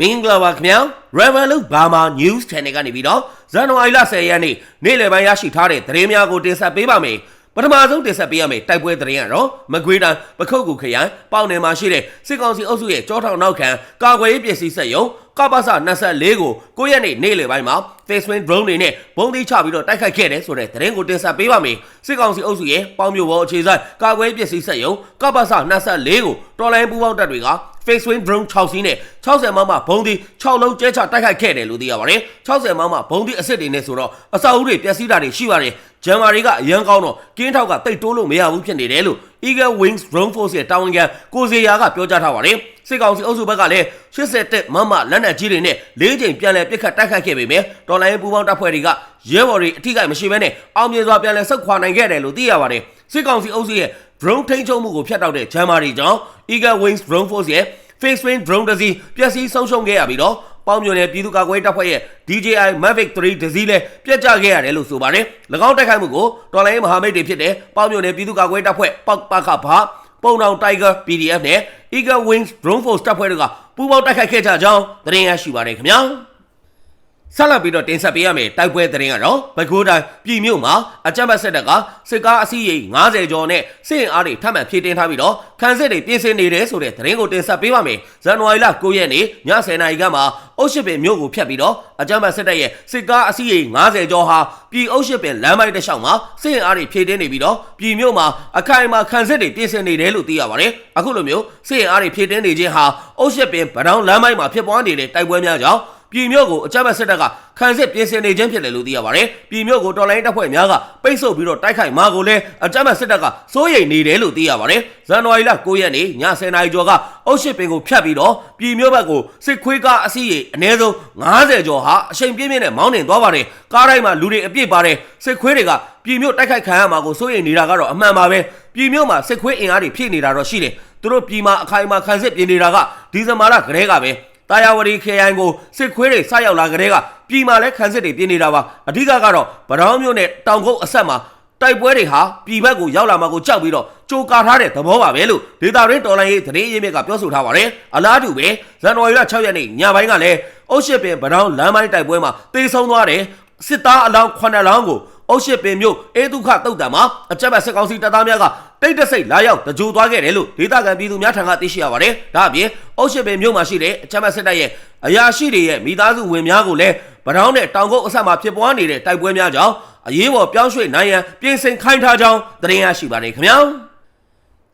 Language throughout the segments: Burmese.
မင်္ဂလာပါခင်ဗျာ Revolut Burma News Channel ကနေပြီးတော့ဇန်နဝါရီလ10ရက်နေ့နေ့လယ်ပိုင်းရရှိထားတဲ့သတင်းများကိုတင်ဆက်ပေးပါမယ်ပထမဆုံးတင်ဆက်ပေးရမယ့်တိုက်ပွဲသတင်းကတော့မကွေးတိုင်းပခုတ်ကူခရိုင်ပေါင်နယ်မှာရှိတဲ့စစ်ကောင်စီအုပ်စုရဲ့ကြောထောင်နောက်ခံကာကွယ်ရေးပစ္စည်းစက်ရုံကပ္ပစ24ကို9ရက်နေ့နေ့လယ်ပိုင်းမှာ Facebook drone တွေနဲ့ဘုံသီးချပြီးတော့တိုက်ခိုက်ခဲ့တယ်ဆိုတဲ့သတင်းကိုတင်ဆက်ပေးပါမယ်စစ်ကောင်စီအုပ်စုရဲ့ပေါင်မြို့ပေါ်အခြေစိုက်ကာကွယ်ရေးပစ္စည်းစက်ရုံကပ္ပစ24ကိုတော်လိုင်းပူပေါင်းတပ်တွေက face wing drone 6စီးနဲ့60မမဘုံဒီ6လုံးကျဲချတိုက်ခိုက်ခဲ့တယ်လို့သိရပါတယ်60မမဘုံဒီအစ်စ်တွေနဲ့ဆိုတော့အစာအုပ်တွေပျက်စီးတာတွေရှိပါတယ်ဂျမ်မာတွေကအရန်ကောင်းတော့ကင်းထောက်ကတိတ်တိုးလို့မရဘူးဖြစ်နေတယ်လို့ Eagle Wings Drone Force ရဲ့တာဝန်ခံကိုစီယာကပြောကြားထားပါတယ်စစ်ကောင်စီအုပ်စုဘက်ကလည်း87မမလက်နက်ကြီးတွေနဲ့၄ချိန်ပြန်လည်ပစ်ခတ်တိုက်ခိုက်ခဲ့ပေမဲ့တော်လိုင်းပူပေါင်းတပ်ဖွဲ့တွေကရဲဘော်တွေအထိကိမရှိဘဲနဲ့အောင်မြင်စွာပြန်လည်ဆုတ်ခွာနိုင်ခဲ့တယ်လို့သိရပါတယ်စစ်ကောင်စီအုပ်စုရဲ့ drone ထိန်းချုပ်မှုကိုဖျက်တောက်တဲ့ဂျမ်မာတွေကြောင့် Eagle Wings Drone Force ရဲ့ face wing drone တစ်စီးပျက်စီးဆုံးရှုံးခဲ့ရပြီးတော့ပေါင်းမြွန်နယ်ပြည်သူ့ကာကွယ်ရေးတပ်ဖွဲ့ရဲ့ DJI Mavic 3တစ်စီးလည်းပြတ်ကျခဲ့ရတယ်လို့ဆိုပါတယ်။၎င်းတိုက်ခိုက်မှုကိုတော်လိုင်းမဟာမိတ်တွေဖြစ်တဲ့ပေါင်းမြွန်နယ်ပြည်သူ့ကာကွယ်ရေးတပ်ဖွဲ့ပောက်ပခဖာပုံတောင် Tiger PDF နဲ့ Eagle Wings Drone Force တပ်ဖွဲ့တို့ကပူးပေါင်းတိုက်ခိုက်ခဲ့ကြကြောင်းသတင်းရရှိပါတယ်ခင်ဗျာ။ ဆက်လက်ပြီးတော့တင်ဆက်ပေးရမယ်တိုက်ပွဲသတင်းကတော့ဘကိုးတိုင်းပြည်မြို့မှာအကြမ်းဖက်စစ်တပ်ကစစ်ကားအစီးရေ90ကျော်နဲ့စစ်ရင်အားတွေထပ်မံဖြည့်တင်းထားပြီးတော့ခန်းစစ်တွေပြင်ဆင်နေတယ်ဆိုတဲ့သတင်းကိုတင်ဆက်ပေးပါမယ်ဇန်နဝါရီလ9ရက်နေ့ည10:00နာရီခန့်မှာအုတ်ရှိပင်မြို့ကိုဖျက်ပြီးတော့အကြမ်းဖက်စစ်တပ်ရဲ့စစ်ကားအစီးရေ90ကျော်ဟာပြည်အုတ်ရှိပင်လမ်းမိုက်တစ်လျှောက်မှာစစ်ရင်အားတွေဖြည့်တင်းနေပြီးတော့ပြည်မြို့မှာအခိုင်အမာခန်းစစ်တွေပြင်ဆင်နေတယ်လို့သိရပါတယ်အခုလိုမျိုးစစ်ရင်အားတွေဖြည့်တင်းနေခြင်းဟာအုတ်ရှိပင်ဗဒောင်းလမ်းမိုက်မှာဖြစ်ပွားနေတဲ့တိုက်ပွဲများကြောင့် ပြည်မြို့ကိုအကြမ်းဖက်စစ်တပ်ကခံစစ်ပြင်ဆင်နေခြင်းဖြစ်တယ်လို့သိရပါတယ်။ပြည်မြို့ကိုတော်လိုင်းတပ်ဖွဲ့များကပိတ်ဆို့ပြီးတော့တိုက်ခိုက်မှာကိုလည်းအကြမ်းဖက်စစ်တပ်ကစိုးရိမ်နေတယ်လို့သိရပါတယ်။ဇန်နဝါရီလ9ရက်နေ့ည10:00နာရီကျော်ကအုတ်ရှိပင်ကိုဖြတ်ပြီးတော့ပြည်မြို့ဘက်ကိုစစ်ခွေးကားအစီးရေအနည်းဆုံး90ကျော်ဟာအချိန်ပြင်းပြင်းနဲ့မောင်းနှင်သွားပါတယ်။ကားတိုင်းမှာလူတွေအပြည့်ပါတယ်။စစ်ခွေးတွေကပြည်မြို့တိုက်ခိုက်ခံရမှာကိုစိုးရိမ်နေတာကတော့အမှန်ပါပဲ။ပြည်မြို့မှာစစ်ခွေးအင်အားတွေဖြည့်နေတာတော့ရှိတယ်။သူတို့ပြည်မှာအခိုင်အမာခံစစ်ပြင်နေတာကဒီဇင်ဘာလကတည်းကပဲ တာယာဝတီခရိုင်ကိုစစ်ခွေးတွေစရောက်လာကြတဲ့ကပြည်မှာလည်းခန်းစစ်တွေပြင်းနေတာပါအဓိကကတော့ဗရောင်းမျိုးနဲ့တောင်ကုတ်အဆက်မှာတိုက်ပွဲတွေဟာပြည်ဘက်ကိုရောက်လာမှာကိုကြောက်ပြီးတော့ကြိုကာထားတဲ့သဘောပါပဲလို့ဒေတာရင်းတော်လိုင်းရေးသတင်းရင်းမြစ်ကပြောဆိုထားပါတယ်အလားတူပဲဇန်နဝါရီလ6ရက်နေ့ညပိုင်းကလည်းအုတ်ရှစ်ပင်ဗရောင်းလမ်းပိုင်းတိုက်ပွဲမှာတေဆုံးသွားတယ်စစ်သားအလောင်း9လောင်းကိုအုတ်ရှစ်ပင်မြို့အေဒုခတုတ်တံမှာအကြက်ဘက်စစ်ကောင်စီတပ်သားများက တိတ်တဆိတ်လာရောက်တကြိုသွားခဲ့တယ်လို့ဒေသခံပြည်သူများထံကသိရှိရပါတယ်။ဒါအပြင်အုတ်ရှစ်ပင်မြို့မှာရှိတဲ့အကြက်ဘက်စစ်တပ်ရဲ့အရာရှိတွေရဲ့မိသားစုဝင်များကိုလည်းဗရောင်းနဲ့တောင်ကုတ်အဆက်မှာဖြစ်ပွားနေတဲ့တိုက်ပွဲများကြောင့်အရေးပေါ်ပြောင်းရွှေ့နိုင်ရန်ပြင်ဆင်ခိုင်းထားကြောင်းသတင်းရရှိပါတယ်ခင်ဗျာ။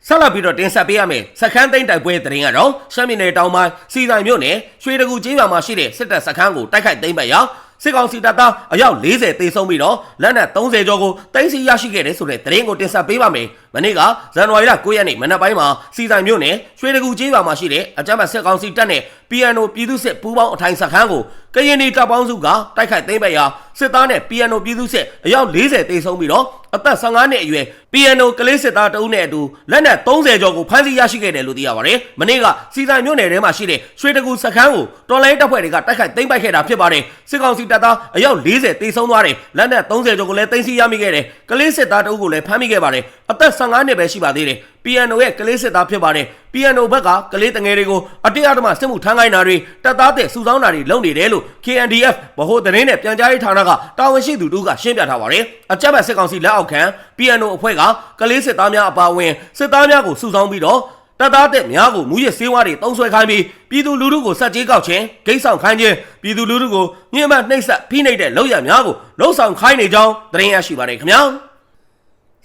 ဆက်လက်ပြီးတော့တင်ဆက်ပေးရမယ်စခန်းသိမ်းတိုက်ပွဲသတင်းကတော့ရှမ်းပြည်နယ်တောင်ပိုင်းစီဆိုင်မြို့နယ်ရွှေတကူကျေးရွာမှာရှိတဲ့စစ်တပ်စခန်းကိုတိုက်ခိုက်သိမ်းပတ်ရာ စစ်ကောင်စီတပ်သားအယောက်40တေဆုံးပြီးတော့လက်နက်30ကျော်ကိုတိုင်းစီရရှိခဲ့တယ်ဆိုတဲ့သတင်းကိုတင်ဆက်ပေးပါမယ်။မနေ့ကဇန်နဝါရီလ9ရက်နေ့မနက်ပိုင်းမှာစီဆိုင်မြို့နယ်ရွှေတကူကျေးရွာမှာရှိတဲ့အကြမ်းဖက်စစ်ကောင်စီတပ်နဲ့ PNO ပြည်သူ့စစ်ပူးပေါင်းအထိုင်စခန်းကိုကရင်နီတပ်ပေါင်းစုကတိုက်ခိုက်သိမ်းပိုက်ရာစစ်သားနဲ့ PNO ပြည်သူ့စစ်အယောက်40တေဆုံးပြီးတော့ အသက်15နှစ်အရွယ် PNO ကလေးစစ်သားတဦးနဲ့အတူလက်နက်30ကျော်ကိုဖမ်းဆီးရရှိခဲ့တယ်လို့သိရပါတယ်။မနေ့ကစီဆိုင်မြို့နယ်ထဲမှာရှိတဲ့ရွှေတကူစခန်းကိုတော်လိုင်းတပ်ဖွဲ့တွေကတိုက်ခိုက်သိမ်းပိုက်ခဲ့တာဖြစ်ပါတယ်။စစ်ကောင်စီတပ်သားအယောက်40တေဆုံးသွားတယ်။လက်နက်30ကျော်ကိုလည်းသိမ်းဆည်းရမိခဲ့တယ်။ကလေးစစ်သားတဦးကိုလည်းဖမ်းမိခဲ့ပါတယ်။အသက်15နှစ်ပဲရှိပါသေးတယ်။ PNO ရဲ့ကလေးစစ်သားဖြစ်ပါတယ်။ PNO ဘက်ကကလေးတငယ်တွေကိုအတရားဓမ္မစစ်မှုထမ်းခိုင်းတာတွေတပ်သားတဲ့စုဆောင်းတာတွေလုပ်နေတယ်လို့ KNDF ဗဟိုသတင်းနဲ့ပြန်ကြားရေးဌာနကတာဝန်ရှိသူတို့ကရှင်းပြထားပါတယ်။အကြမ်းဖက်စစ်ကောင်စီလက်အောက်ခံ PNO အဖွဲ့ကကလေးစစ်သားများအပါအဝင်စစ်သားများကိုစုဆောင်းပြီးတော့တပ်သားတဲ့များကိုမူရစ်စေးဝါးတွေတုံးဆွဲခိုင်းပြီးပြည်သူလူထုကိုစက်ကြေးကောက်ခြင်းဂိတ်ဆောင်ခိုင်းခြင်းပြည်သူလူထုကိုညှဉ်းပန်းနှိပ်စက်ဖိနှိပ်တဲ့လောက်ရများကိုလှုံ့ဆော်ခိုင်းနေကြောင်းသတင်းရရှိပါတယ်ခင်ဗျာ။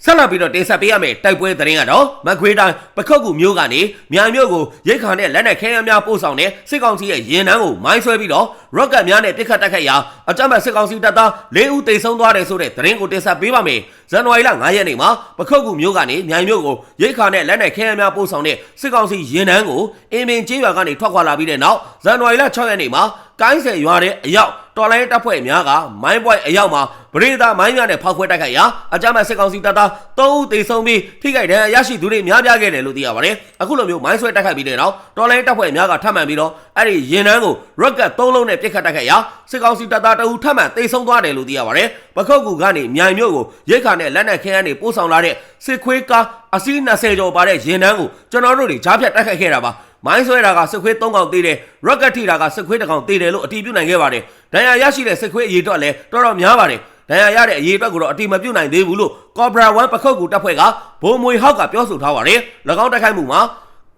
ဆက်လက်ပြီးတော့တင်ဆက်ပေးရမယ့်တိုက်ပွဲသတင်းကတော့မကွေးတိုင်းပခုတ်ကူမြို့ကနေမြိုင်မြို့ကိုရိတ်ခါနဲ့လက်နက်ခဲယမ်းများပို့ဆောင်တဲ့စစ်ကောင်စီရဲ့ရင်နှန်းကိုမိုင်းဆွဲပြီးတော့ရော့ကတ်များနဲ့ပစ်ခတ်တိုက်ခိုက်ရာအကြမ်းဖက်စစ်ကောင်စီတပ်သား၄ဦးသေဆုံးသွားတယ်ဆိုတဲ့သတင်းကိုတင်ဆက်ပေးပါမယ်။ဇန်နဝါရီလ9ရက်နေ့မှာပခုတ်ကူမြို့ကနေမြိုင်မြို့ကိုရိတ်ခါနဲ့လက်နက်ခဲယမ်းများပို့ဆောင်တဲ့စစ်ကောင်စီရင်နှန်းကိုအင်ပင်ကျေးရွာကနေထွက်ခွာလာပြီးတဲ့နောက်ဇန်နဝါရီလ6ရက်နေ့မှာကိုင်းဆယ်ရွာတဲ့အရောက်တော်လိုင်းတပ်ဖွဲ့များကမိုင်းပွိုက်အရောက်မှာ ပရိသတ်မိုင်းများနဲ့ဖောက်ခွဲတိုက်ခိုက်ရာအကြမ်းဖက်စစ်ကောင်စီတပ်သား3ဦးသေဆုံးပြီးထိခိုက်ဒဏ်ရာရရှိသူတွေများပြားခဲ့တယ်လို့သိရပါတယ်။အခုလိုမျိုးမိုင်းဆွဲတိုက်ခိုက်ပြီးတဲ့နောက်တော်လိုင်းတပ်ဖွဲ့များကထပ်မံပြီးတော့အဲ့ဒီရင်နှန်းကို rocket 3လုံးနဲ့ပစ်ခတ်တိုက်ခိုက်ရာစစ်ကောင်စီတပ်သားတအူထပ်မံသေဆုံးသွားတယ်လို့သိရပါတယ်။ပခုတ်ကူကနေမြိုင်မြို့ကိုရိတ်ခါနဲ့လက်နက်ခဲယမ်းတွေပို့ဆောင်လာတဲ့စစ်ခွေးကားအစီး20ကျော်ပါတဲ့ရင်နှန်းကိုကျွန်တော်တို့တွေကြားဖြတ်တိုက်ခိုက်ခဲ့တာပါ။မိုင်းဆွဲတာကစစ်ခွေး၃កောင်သေးတယ်ရော့ကက်ထိတာကစစ်ခွေးတစ်ကောင်သေးတယ်လို့အတည်ပြုနိုင်ခဲ့ပါတယ်ဒဏ်ရာရရှိတဲ့စစ်ခွေးအရေးအတွက်လည်းတော်တော်များပါတယ်ဒဏ်ရာရတဲ့အရေးအတွက်ကိုတော့အတိမပြုတ်နိုင်သေးဘူးလို့ Cobra 1ပခုတ်ကူတပ်ဖွဲ့ကဘိုးမွေဟောက်ကပြောဆိုထားပါတယ်၎င်းတိုက်ခိုက်မှုမှာ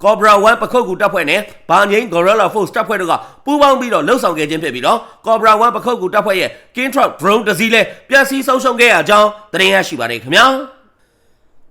Cobra 1ပခုတ်ကူတပ်ဖွဲ့နဲ့ဘာငိန် Gorilla Force တပ်ဖွဲ့တို့ကပူးပေါင်းပြီးတော့လှုပ်ဆောင်ခဲ့ခြင်းဖြစ်ပြီးတော့ Cobra 1ပခုတ်ကူတပ်ဖွဲ့ရဲ့ King Truck Drone တစ်စီးလည်းပျက်စီးဆုံးရှုံးခဲ့ရကြောင်းသတင်းရရှိပါတယ်ခင်ဗျာ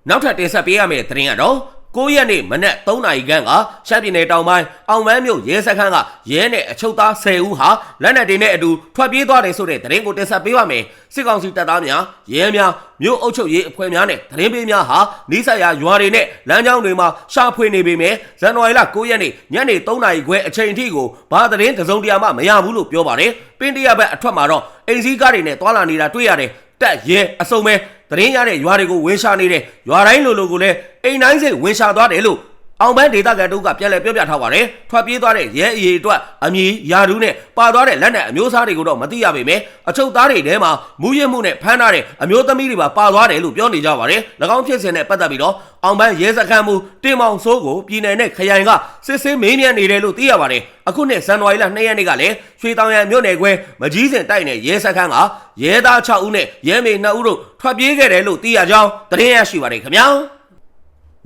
နောက်ထပ်တင်ဆက်ပေးရမယ့်သတင်းကတော့ 9ရက်နေ့မနက်3နာရီခန့်ကရှမ်းပြည်နယ်တောင်ပိုင်းအောင်မန်းမြို့ရဲစခန်းကရဲနဲ့အချုပ်သား10ဦးဟာလက်နက်တွေနဲ့အတူထွက်ပြေးသွားတယ်ဆိုတဲ့သတင်းကိုတင်ဆက်ပေးပါမယ်စစ်ကောင်စီတပ်သားများရဲများမြို့အုပ်ချုပ်ရေးအဖွဲ့များနဲ့သတင်းပေးများဟာနီးစပ်ရာရွာတွေနဲ့လမ်းကြောင်းတွေမှာရှာဖွေနေပေမဲ့ဇန်နဝါရီလ9ရက်နေ့ညနေ3နာရီခွဲအချိန်အထိကိုဘာသတင်းတစ်စုံတရာမှမရဘူးလို့ပြောပါတယ်ပင်တရဘက်အထွက်မှာတော့အိမ်စည်းကားတွေနဲ့တွာလာနေတာတွေ့ရတယ်တက်ရဲအစုံပဲ သတင်းရတဲ့ရွာတွေကိုဝင်ရှာနေတယ်ရွာတိုင်းလိုလိုကိုလည်းအိမ်တိုင်းစိတ်ဝင်ရှာသွားတယ်လို့ အောင်ပန်းဒေတာကန်တို့ကပြန်လည်ပြောပြထားပါတယ်ထွက်ပြေးသွားတဲ့ရဲအရေးအတွက်အမည်ယာဒူးနဲ့ပါသွားတဲ့လက်နက်အမျိုးအစားတွေကိုတော့မသိရပေမဲ့အချုပ်သားတွေထဲမှာမူးယစ်မှုနဲ့ဖမ်းထားတဲ့အမျိုးသမီးတွေပါပါသွားတယ်လို့ပြောနေကြပါတယ်၎င်းဖြစ်စဉ်နဲ့ပတ်သက်ပြီးတော့အောင်ပန်းရဲစခန်းမူတင်မောင်စိုးကိုပြည်နယ်နဲ့ခရိုင်ကစစ်ဆေးမေးမြန်းနေတယ်လို့သိရပါတယ်အခုနှစ်ဇန်နဝါရီလ2ရက်နေ့ကလည်းရွှေတောင်ရံမြို့နယ်ခွဲမကြီးစင်တိုက်နယ်ရဲစခန်းကရဲသား6ဦးနဲ့ရဲမေ2ဦးတို့ထွက်ပြေးခဲ့တယ်လို့သိရကြောင်းသတင်းရရှိပါတယ်ခင်ဗျာ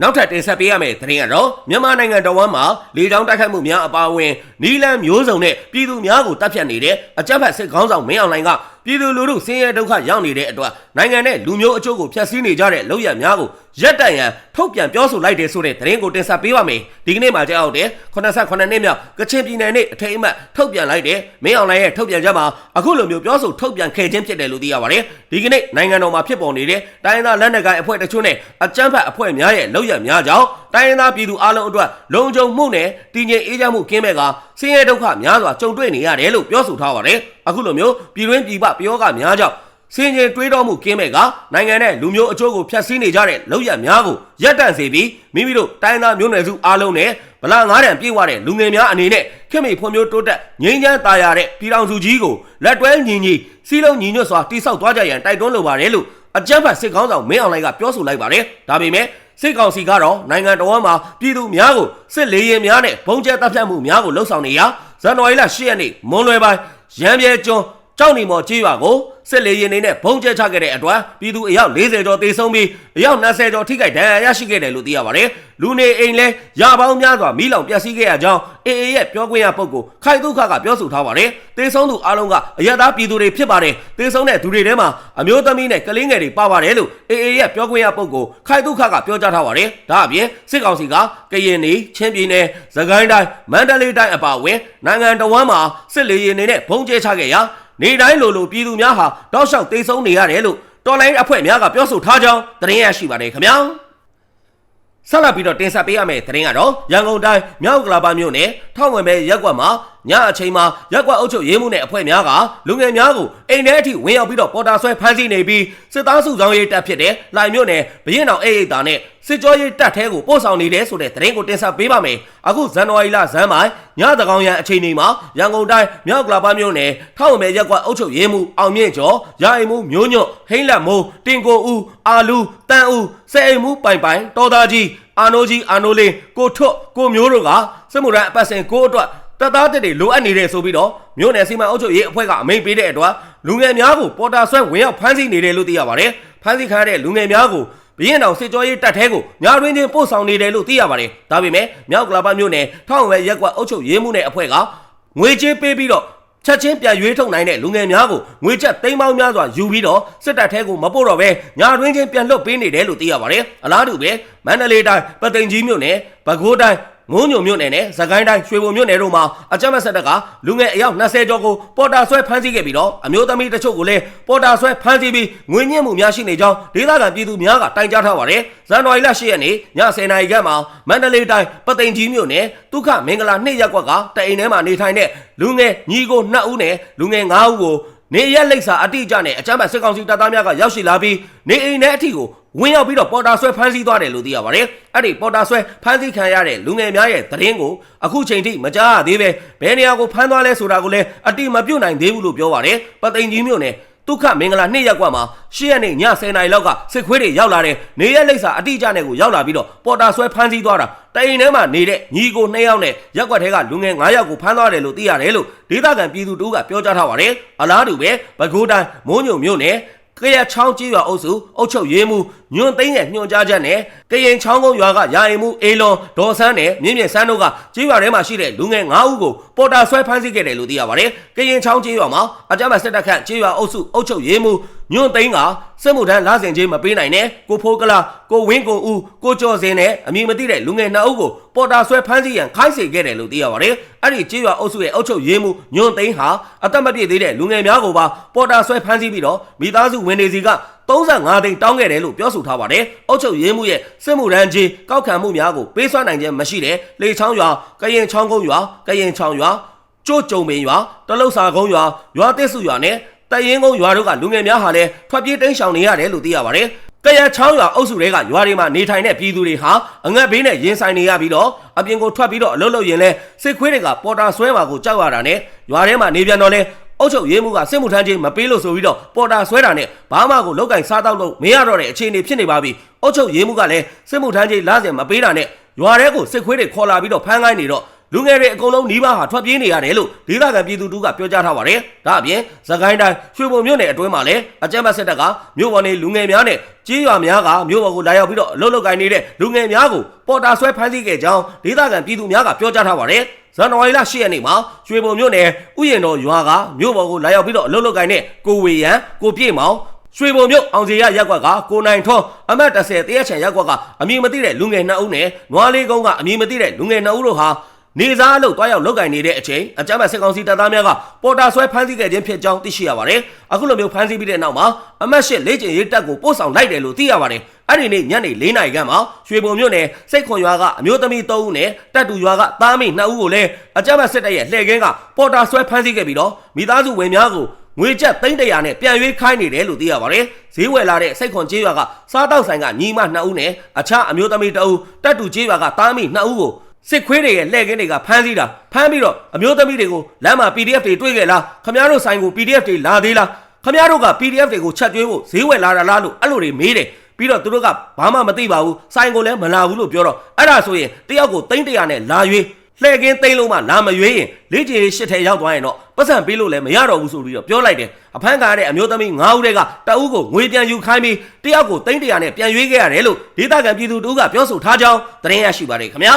နောက်ထပ်တင်ဆက်ပေးရမယ့်သတင်းကတော့မြန်မာနိုင်ငံတော်ဝန်မှာလေကြောင်းတိုက်ခိုက်မှုများအပါအဝင်နီလန်မျိုးစုံနဲ့ပြည်သူများကိုတပ်ဖြတ်နေတဲ့အကြမ်းဖက်စစ်ခေါင်းဆောင်မင်းအောင်လှိုင်ကပြည်သူလူထုဆင်းရဲဒုက္ခရောက်နေတဲ့အတွက်နိုင်ငံနဲ့လူမျိုးအချို့ကိုဖျက်ဆီးနေကြတဲ့လုပ်ရများကိုရက်တန့်ရန်ထုတ်ပြန်ပြောဆိုလိုက်တယ်ဆိုတဲ့သတင်းကိုတင်ဆက်ပေးပါမယ်ဒီကနေ့မှာကြောက်တဲ့89နှစ်မြောက်ကချင်ပြည်နယ်နဲ့အထိမ်းအမှတ်ထုတ်ပြန်လိုက်တဲ့မင်းအောင်လှိုင်ရဲ့ထုတ်ပြန်ချက်မှာအခုလိုမျိုးပြောဆိုထုတ်ပြန်ခဲ့ခြင်းဖြစ်တယ်လို့သိရပါတယ်ဒီကနေ့နိုင်ငံတော်မှာဖြစ်ပေါ်နေတဲ့တိုင်းဒေသလက်နက်ကိုင်အဖွဲ့တချို့နဲ့အကြမ်းဖက်အဖွဲ့များရဲ့လုပ်ရများကြောင့် တိုင်းဒေသပြည်သူအလုံးအတွက်လုံခြုံမှုနဲ့တည်ငြိမ်အေးချမ်းမှုကင်းမဲ့ကဆင်းရဲဒုက္ခများစွာကြုံတွေ့နေရတယ်လို့ပြောဆိုထားပါတယ်အခုလိုမျိုးပြည်တွင်းပြည်ပပြောကများကြောင့်စင်ကြင်တွေးတော်မှုကင်းမဲ့ကနိုင်ငံနဲ့လူမျိုးအချို့ကိုဖျက်ဆီးနေကြတဲ့လောက်ရများကိုရပ်တန့်စေပြီးမိမိတို့တိုင်းသားမျိုးနွယ်စုအားလုံးနဲ့ဗလာငါးတန်ပြေးွားတဲ့လူငယ်များအနေနဲ့ခင်မိဖွံ့ဖြိုးတိုးတက်ငြိမ်းချမ်းသာယာတဲ့ပြည်တော်စုကြီးကိုလက်တွဲညီညီစီးလုံးညီညွတ်စွာတိဆောက်သွားကြရန်တိုက်တွန်းလိုပါတယ်လို့အကြမ်းဖက်စစ်ကောင်းဆောင်မင်းအောင်လှိုင်ကပြောဆိုလိုက်ပါတယ်ဒါပေမဲ့ စစ်ကောင်စီကတော့နိုင်ငံတော်မှာပြည်သူများကိုစစ်လေရင်များနဲ့ဘုံကျဲတပ်ဖြတ်မှုများကိုလှုံ့ဆော်နေရာဇန်နဝါရီလ10ရက်နေ့မွန်လွယ်ပိုင်းရန်ပြဲကျွန်း ကြောက်နေမော်ကြီးရွာကိုစစ်လေရင်နေနဲ့ဘုံကျဲချခဲ့တဲ့အတွက်ပြည်သူအယောက်40ကျော်တေဆုံးပြီးအယောက်20ကျော်ထိခိုက်ဒဏ်ရာရရှိခဲ့တယ်လို့သိရပါတယ်။လူနေအိမ်လဲရပေါင်းများစွာမိလောင်ပျက်စီးခဲ့ရကြောင်းအေအေရဲ့ပြောခွင့်ရပုဂ္ဂိုလ်ခိုင်ဒုက္ခကပြောဆိုထားပါတယ်။တေဆုံးသူအလုံးကအရသားပြည်သူတွေဖြစ်ပါတယ်။တေဆုံးတဲ့သူတွေထဲမှာအမျိုးသမီးနဲ့ကလေးငယ်တွေပါပါတယ်လို့အေအေရဲ့ပြောခွင့်ရပုဂ္ဂိုလ်ခိုင်ဒုက္ခကပြောကြားထားပါတယ်။ဒါအပြင်စစ်ကောင်စီကကရင်နေချင်းပြည်နယ်သခိုင်းတိုင်းမန္တလေးတိုင်းအပါအဝင်နိုင်ငံတော်ဝန်မှာစစ်လေရင်နေနဲ့ဘုံကျဲချခဲ့ရာ နေတိုင်းလိုလိုပြည်သူများဟာတောက်လျှောက်တိတ်ဆုံးနေရတယ်လို့တော်လိုင်းအဖွဲ့များကပြောဆိုထားကြောင်းသတင်းရရှိပါတယ်ခင်ဗျာဆက်လက်ပြီးတော့တင်ဆက်ပေးရမယ့်သတင်းကတော့ရန်ကုန်တိုင်းမြောက်ကလာပါမြို့နယ်ထောက်ဝင်ပဲရက်ကွက်မှာညအချိန်မှာရက်ကွက်အုပ်ချုပ်ရေးမှုနဲ့အဖွဲ့များကလူငယ်များကိုအိမ်ထဲအထိဝင်ရောက်ပြီးတော့ပေါ်တာဆွဲဖမ်းဆီးနေပြီးစစ်သားစုဆောင်ရေးတပ်ဖြစ်တဲ့လိုင်မြို့နယ်ဘရင်တော်အေးအိတ်တာနဲ့ စစ်ကြောရေးတပ်ထဲကိုပို့ဆောင်နေတယ်ဆိုတဲ့သတင်းကိုတင်ဆက်ပေးပါမယ်အခုဇန်နဝါရီလဇန်ပိုင်းညတကောင်ရန်အချိန်ဒီမှာရန်ကုန်တိုင်းမြောက်ကလာပါမြို့နယ်ထောက်ဝင်ပဲရက်ကွက်အုပ်ချုပ်ရေးမှုအောင်မြင့်ကျော်ရာအိမ်မှုမျိုးညွတ်ဟိမ့်လက်မိုးတင်ကိုဦးအာလူတန်ဦးစဲအိမ်မှုပိုင်ပိုင်တော်သားကြီးအာနိုကြီးအာနိုလေးကိုထွတ်ကိုမျိုးတို့ကစစ်မှုရန်အပတ်စဉ်ကိုအတွက်တပ်သားတက်တွေလိုအပ်နေတယ်ဆိုပြီးတော့မြို့နယ်စီမံအုပ်ချုပ်ရေးအဖွဲ့ကအမိန့်ပေးတဲ့အတွက်လူငယ်များကိုပေါ်တာဆွဲဝင်ရောက်ဖမ်းဆီးနေတယ်လို့သိရပါတယ်။ဖမ်းဆီးခံရတဲ့လူငယ်များကို ဘရင်တော်စစ်ကြောရေးတပ်ထဲကိုညတွင်ချင်းပို့ဆောင်နေတယ်လို့သိရပါတယ်။ဒါပေမဲ့မြောက်ကလာပမြို့နယ်ထောင်ဝဲရက်ကွက်အုပ်ချုပ်ရေးမှုနဲ့အဖွဲ့ကငွေကြေးပေးပြီးတော့ချက်ချင်းပြန်ရွေးထုတ်နိုင်တဲ့လူငယ်များကိုငွေချက်သိန်းပေါင်းများစွာယူပြီးတော့စစ်တပ်ထဲကိုမပို့တော့ဘဲညာတွင်းချင်းပြန်လွတ်ပေးနေတယ်လို့သိရပါတယ်။အလားတူပဲမန္တလေးတိုင်းပသိမ်ကြီးမြို့နယ်ပဲခူးတိုင်း ငုံညုံမြို့နယ်နဲ့သကိုင်းတိုင်းရွှေဘုံမြို့နယ်တို့မှာအကြမ်းဖက်စစ်တပ်ကလူငယ်အယောက်20ကျော်ကိုပေါ်တာဆွဲဖမ်းဆီးခဲ့ပြီးတော့အမျိုးသမီးတချို့ကိုလည်းပေါ်တာဆွဲဖမ်းဆီးပြီးငွေညှစ်မှုများရှိနေကြောင်းဒေသခံပြည်သူများကတိုင်ကြားထားပါတယ်။ဇန်နဝါရီလ10ရက်နေ့ည10:00နာရီခန့်မှာမန္တလေးတိုင်းပသိမ်ကြီးမြို့နယ်ဒုက္ခမင်္ဂလာနှစ်ရပ်ကွက်ကတအိမ်ထဲမှာနေထိုင်တဲ့လူငယ်ညီကို2ဦးနဲ့လူငယ်5ဦးကိုနေရက်လိပ်စာအတိအကျနဲ့အကြမ်းဖက်စစ်ကောင်စီတပ်သားများကရောက်ရှိလာပြီးနေအိမ်ထဲအထိကို ဝင်ရောက်ပြီးတော့ပေါ်တာဆွဲဖမ်းဆီးသွားတယ်လို့သိရပါတယ်။အဲ့ဒီပေါ်တာဆွဲဖမ်းဆီးခံရတဲ့လူငယ်များရဲ့သတင်းကိုအခုချိန်ထိမကြားရသေးပဲဘယ်နေရာကိုဖမ်းသွားလဲဆိုတာကိုလည်းအတိမပြုတ်နိုင်သေးဘူးလို့ပြောပါတယ်။ပသိမ်ကြီးမြို့နယ်ဒဒုက္ခမင်္ဂလာနှစ်ရက်ကွက်မှာရှေ့ရက်နေ့ည10နာရီလောက်ကစစ်ခွေးတွေရောက်လာတယ်နေရက်လိပ်စာအတိအကျနဲ့ကိုရောက်လာပြီးတော့ပေါ်တာဆွဲဖမ်းဆီးသွားတာတိုင်ထဲမှာနေတဲ့ညီကို2ယောက်နဲ့ရက်ကွက်ထဲကလူငယ်9ယောက်ကိုဖမ်းသွားတယ်လို့သိရတယ်လို့ဒေသခံပြည်သူတို့ကပြောကြားထားပါတယ်အလားတူပဲပဲခူးတိုင်းမိုးညုံမြို့နယ်ကရချောင်းကြီးရွာအုပ်စုအုပ်ချုပ်ရေးမှု ညွန့်သိန်းရဲ့ညွှန်ကြားချက်နဲ့ကရင်ချောင်းကုန်းရွာကယာယီမှုအေလွန်ဒေါ်ဆန်းနဲ့မြင့်မြင့်ဆန်းတို့ကကြီးရွာထဲမှာရှိတဲ့လူငယ်9ဦးကိုပေါ်တာဆွဲဖမ်းဆီးခဲ့တယ်လို့သိရပါတယ်။ကရင်ချောင်းကြီးရွာမှာအကြမ်းဖက်စစ်တပ်ခန့်ကြီးရွာအုပ်စုအုပ်ချုပ်ရေးမှုညွန့်သိန်းကစစ်မှုထမ်းလာစဉ်ချင်းမပေးနိုင်နဲ့ကိုဖိုးကလာကိုဝင်းကိုဦးကိုကျော်စင်နဲ့အမည်မသိတဲ့လူငယ်2ဦးကိုပေါ်တာဆွဲဖမ်းဆီးရန်ခိုင်းစေခဲ့တယ်လို့သိရပါတယ်။အဲ့ဒီကြီးရွာအုပ်စုရဲ့အုပ်ချုပ်ရေးမှုညွန့်သိန်းဟာအသက်မပြည့်သေးတဲ့လူငယ်များကိုပါပေါ်တာဆွဲဖမ်းဆီးပြီးတော့မိသားစုဝင်တွေစီက 35သိန်းတောင်းခဲ့တယ်လို့ပြောဆိုထားပါတယ်။အုပ်ချုပ်ရေးမှုရဲ့စစ်မှုရန်ကြီးကောက်ခံမှုများကိုပေးစွမ်းနိုင်ခြင်းမရှိတဲ့လေချောင်းရွာကရင်ချောင်းကုန်းရွာကရင်ချောင်းရွာကျို့ကြုံပင်ရွာတလုတ်စာကုန်းရွာရွာတစ်စုရွာနဲ့တရင်ကုန်းရွာတို့ကလူငယ်များဟာလည်းထွက်ပြေးတိမ်းရှောင်နေရတယ်လို့သိရပါတယ်။ကရချောင်းရွာအုပ်စုတွေကရွာတွေမှာနေထိုင်တဲ့ပြည်သူတွေဟာအငတ်ဘေးနဲ့ရင်ဆိုင်နေရပြီးတော့အပြင်ကိုထွက်ပြီးတော့အလုပ်လုပ်ရင်လဲစစ်ခွေးတွေကပေါ်တာဆွဲမှာကိုကြောက်ရတာနဲ့ရွာထဲမှာနေပြန်တော့လဲ အုတ်ချုပ်ရေးမှုကစစ်မှုထမ်းချင်းမပေးလို့ဆိုပြီးတော့ပေါ်တာဆွဲတာနဲ့ဘာမှကိုလောက်ကင်စားတော့လို့မရတော့တဲ့အခြေအနေဖြစ်နေပါပြီအုတ်ချုပ်ရေးမှုကလည်းစစ်မှုထမ်းချင်းလာစဉ်မပေးတာနဲ့ရွာထဲကိုစစ်ခွေးတွေခေါ်လာပြီးတော့ဖမ်းခိုင်းနေတော့ လူငယ်တွေအကုန်လုံးနီးပါးဟာထွက်ပြေးနေရတယ်လို့ဒေသခံပြည်သူတို့ကပြောကြားထားပါတယ်။ဒါအပြင်သခိုင်းတိုင်းရွှေဘုံမြို့နယ်အတွင်းမှာလည်းအကြမ်းဖက်စစ်တပ်ကမြို့ပေါ်နေလူငယ်များနဲ့ကြီးရွာများကမြို့ပေါ်ကိုလာရောက်ပြီးတော့အလုတ်လုတ်ကိုင်းနေတဲ့လူငယ်များကိုပေါ်တာဆွဲဖမ်းဆီးခဲ့ကြောင်းဒေသခံပြည်သူများကပြောကြားထားပါတယ်။ဇန်နဝါရီလ10ရက်နေ့မှာရွှေဘုံမြို့နယ်ဥယျာဉ်တော်ရွာကမြို့ပေါ်ကိုလာရောက်ပြီးတော့အလုတ်လုတ်ကိုင်းတဲ့ကိုဝေရန်ကိုပြည့်မောင်ရွှေဘုံမြို့အောင်စီရရက်ကွက်ကကိုနိုင်ထွန်းအမတ်30တရက်ချန်ရက်ကွက်ကအမည်မသိတဲ့လူငယ်2ဦးနဲ့နွားလေးကုန်းကအမည်မသိတဲ့လူငယ်2ဦးတို့ဟာ နေစားအလုပ်တွားရောက်လောက်ကင်နေတဲ့အချိန်အကြမ်းဖက်စစ်ကောင်စီတပ်သားများကပေါ်တာဆွဲဖမ်းဆီးခဲ့ခြင်းဖြစ်ကြောင်းသိရှိရပါတယ်။အခုလိုမျိုးဖမ်းဆီးပြီးတဲ့နောက်မှာအမတ်ရှစ်လေးကျင်ရေးတပ်ကိုပို့ဆောင်လိုက်တယ်လို့သိရပါတယ်။အဲ့ဒီနေ့ညနေ၄နာရီခန့်မှာရွှေဘုံမြို့နယ်စိတ်ခွန်ရွာကအမျိုးသမီး၃ဦးနဲ့တပ်တူရွာကသားမိ2ဦးကိုလည်းအကြမ်းဖက်စစ်တပ်ရဲ့လှည့်ကင်းကပေါ်တာဆွဲဖမ်းဆီးခဲ့ပြီးတော့မိသားစုဝင်များကိုငွေကျပ်300နဲ့ပြန်ရွေးခိုင်းနေတယ်လို့သိရပါတယ်။ဈေးဝယ်လာတဲ့စိတ်ခွန်ကျေးရွာကစားတောက်ဆိုင်ကညီမ2ဦးနဲ့အခြားအမျိုးသမီး2ဦးတပ်တူကျေးရွာကသားမိ2ဦးကို စစ်ခွေးတွေရဲ့လှည့်ကင်းတွေကဖမ်းဆီးတာဖမ်းပြီးတော့အမျိုးသမီးတွေကိုလမ်းမှာ PDF တွေတွေ့ခဲ့လားခမရတို့ဆိုင်ကို PDF တွေလာသေးလားခမရတို့က PDF တွေကိုချက်ကျွေးဖို့ဈေးဝယ်လာတာလားလို့အဲ့လိုတွေမေးတယ်ပြီးတော့သူတို့ကဘာမှမသိပါဘူးဆိုင်ကိုလည်းမလာဘူးလို့ပြောတော့အဲ့ဒါဆိုရင်တယောက်ကို300နဲ့လာရွေးလှည့်ကင်းသိမ်းလုံးမှလာမရွေးရင်လေ့ကျင့်ရေးရှစ်ထဲရောက်သွားရင်တော့ပတ်စံပေးလို့လည်းမရတော့ဘူးဆိုပြီးတော့ပြောလိုက်တယ်အဖမ်းကားတဲ့အမျိုးသမီး9ဦးတည်းကတအုပ်ကိုငွေပြန်ယူခိုင်းပြီးတယောက်ကို300နဲ့ပြန်ရွေးခဲ့ရတယ်လို့ဒေသခံပြည်သူတို့ကပြောဆိုထားကြောင်းသတင်းရရှိပါတယ်ခင်ဗျာ